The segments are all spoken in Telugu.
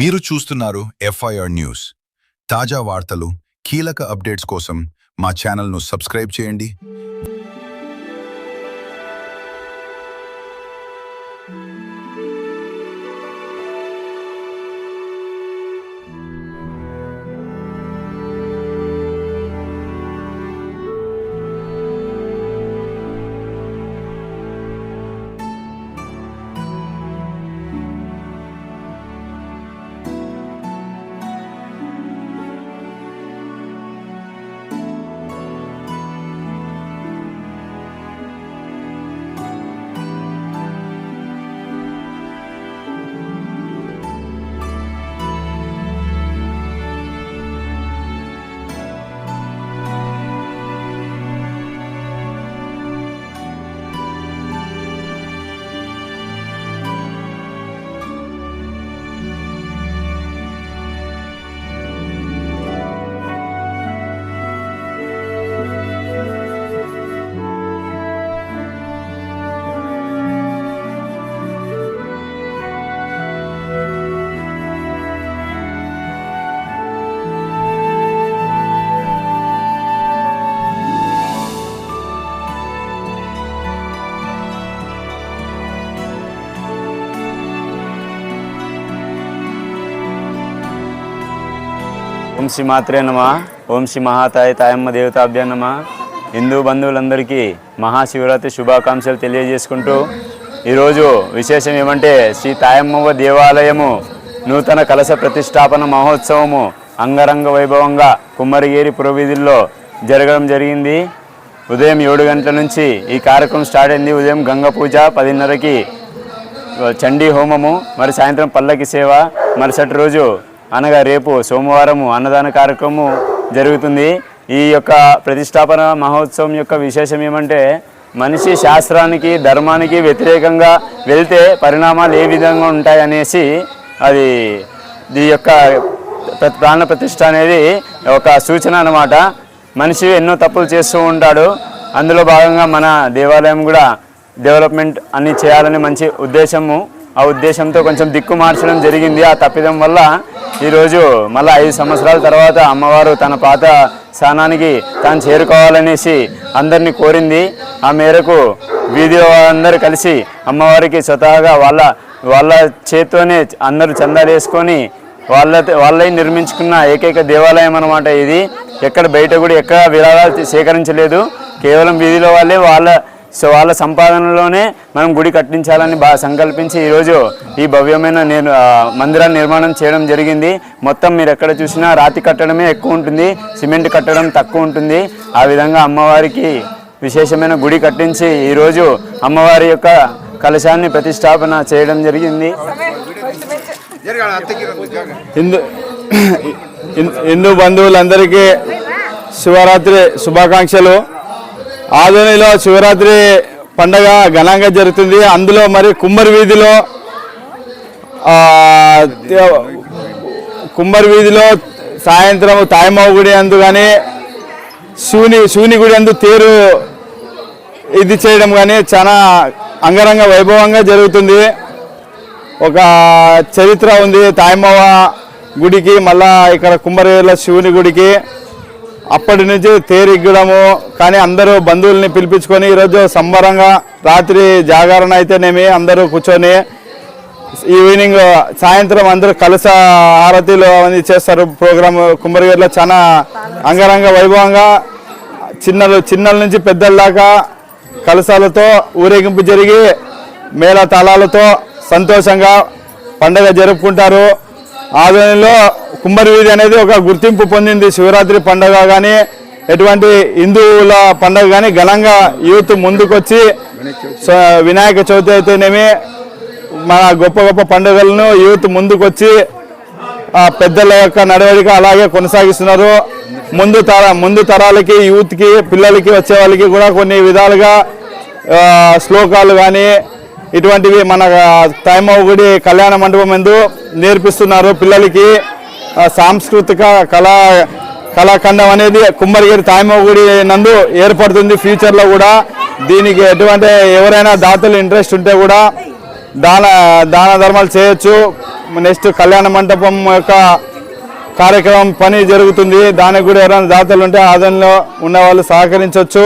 మీరు చూస్తున్నారు ఎఫ్ఐఆర్ న్యూస్ తాజా వార్తలు కీలక అప్డేట్స్ కోసం మా ఛానల్ను సబ్స్క్రైబ్ చేయండి. ఓం శ్రీ మాత్రే నమ ఓం శ్రీ మహాతాయ తాయమ్మ దేవతాభ్య నమ. హిందూ బంధువులందరికీ మహాశివరాత్రి శుభాకాంక్షలు తెలియజేసుకుంటూ ఈరోజు విశేషం ఏమంటే శ్రీ తాయమ్మవ దేవాలయము నూతన కలశ ప్రతిష్టాపన మహోత్సవము అంగరంగ వైభవంగా కుమ్మరిగేరి పురవీధుల్లో జరగడం జరిగింది. ఉదయం ఏడు గంటల నుంచి ఈ కార్యక్రమం స్టార్ట్ అయింది. ఉదయం గంగ పూజ పదిన్నరకి చండీ హోమము మరి సాయంత్రం పల్లకి సేవ మరుసటి రోజు అనగా రేపు సోమవారము అన్నదాన కార్యక్రమం జరుగుతుంది. ఈ యొక్క ప్రతిష్టాపన మహోత్సవం యొక్క విశేషం ఏమంటే మనిషి శాస్త్రానికి ధర్మానికి వ్యతిరేకంగా వెళ్తే పరిణామాలు ఏ విధంగా ఉంటాయనేసి అది ఈ యొక్క ప్రాణ ప్రతిష్ట అనేది ఒక సూచన అన్నమాట. మనిషి ఎన్నో తప్పులు చేస్తూ ఉంటాడు. అందులో భాగంగా మన దేవాలయం కూడా డెవలప్మెంట్ అన్ని చేయాలని మంచి ఉద్దేశము. ఆ ఉద్దేశంతో కొంచెం దిక్కు మార్చడం జరిగింది. ఆ తప్పిదం వల్ల ఈరోజు మళ్ళీ ఐదు సంవత్సరాల తర్వాత అమ్మవారు తన పాత స్థానానికి తాను చేరుకోవాలనేసి అందరినీ కోరింది. ఆ మేరకు వీధిలో అందరూ కలిసి అమ్మవారికి స్వతహాగా వాళ్ళ వాళ్ళ చేత్తోనే అందరూ చందాలు వేసుకొని వాళ్ళ వాళ్ళై నిర్మించుకున్న ఏకైక దేవాలయం అన్నమాట ఇది. ఎక్కడ బయట కూడా ఎక్కడ విరాళాలు సేకరించలేదు. కేవలం వీధిలో వాళ్ళే వాళ్ళ సో వాళ్ళ సంపాదనలోనే మనం గుడి కట్టించాలని బాగా సంకల్పించి ఈరోజు ఈ భవ్యమైన నిర్ మందిరాన్ని నిర్మాణం చేయడం జరిగింది. మొత్తం మీరు ఎక్కడ చూసినా రాతి కట్టడమే ఎక్కువ ఉంటుంది సిమెంట్ కట్టడం తక్కువ ఉంటుంది. ఆ విధంగా అమ్మవారికి విశేషమైన గుడి కట్టించి ఈరోజు అమ్మవారి యొక్క కలశాన్ని ప్రతిష్టాపన చేయడం జరిగింది. హిందూ హిందూ బంధువులందరికీ శివరాత్రి శుభాకాంక్షలు. ఆదోనిలో శివరాత్రి పండగ ఘనంగా జరుగుతుంది. అందులో మరి కుమ్మరి వీధిలో కుమ్మరి వీధిలో సాయంత్రం తాయమ్మ గుడి అందు కానీ శివుని శివుని గుడి అందు తేరు ఇది చేయడం కానీ చాలా అంగరంగ వైభవంగా జరుగుతుంది. ఒక చరిత్ర ఉంది తాయమ్మవ గుడికి మళ్ళా ఇక్కడ కుమ్మరేల శివుని గుడికి. అప్పటి నుంచి తేరిగ్గడము కానీ అందరూ బంధువుల్ని పిలిపించుకొని ఈరోజు సంబరంగా రాత్రి జాగరణ అయితేనేమి అందరూ కూర్చొని ఈవినింగ్ సాయంత్రం అందరూ కలస హారతిలో అవన్నీ చేస్తారు. ప్రోగ్రామ్ కుమ్మరిగేరులో చాలా అంగరంగ వైభవంగా చిన్నలు చిన్నల నుంచి పెద్దల దాకా కలసాలతో ఊరేగింపు జరిగి మేళ తాళాలతో సంతోషంగా పండగ జరుపుకుంటారు. ఆధ్వర్యంలో కుమ్మరి వీధి అనేది ఒక గుర్తింపు పొందింది. శివరాత్రి పండగ కానీ ఎటువంటి హిందువుల పండగ కానీ ఘనంగా యూత్ ముందుకొచ్చి వినాయక చవితి అయితేనేమి మన గొప్ప గొప్ప పండుగలను యూత్ ముందుకొచ్చి పెద్దల యొక్క నడవడిక అలాగే కొనసాగిస్తున్నారు. ముందు తర ముందు తరాలకి యూత్కి పిల్లలకి వచ్చే వాళ్ళకి కూడా కొన్ని విధాలుగా శ్లోకాలు కానీ ఇటువంటివి మన తైమవ గుడి కళ్యాణ మండపం ఎందు నేర్పిస్తున్నారు పిల్లలకి. సాంస్కృతిక కళా కళాఖండం అనేది కుమ్మరిగిరి తాయమ్మ గుడి నందు ఏర్పడుతుంది ఫ్యూచర్లో కూడా. దీనికి ఎటువంటి ఎవరైనా దాతలు ఇంట్రెస్ట్ ఉంటే కూడా దాన దాన ధర్మాలు చేయొచ్చు. నెక్స్ట్ కళ్యాణ మండపం యొక్క కార్యక్రమం పని జరుగుతుంది. దానికి కూడా ఎవరైనా దాతలు ఉంటే ఆదంలో ఉన్న వాళ్ళు సహకరించవచ్చు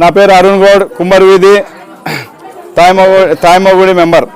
నా పేరు అరుణ్ గౌడ్ కుమ్మరి వీధి. తాయమగూడి తాయమగూడి మెంబర్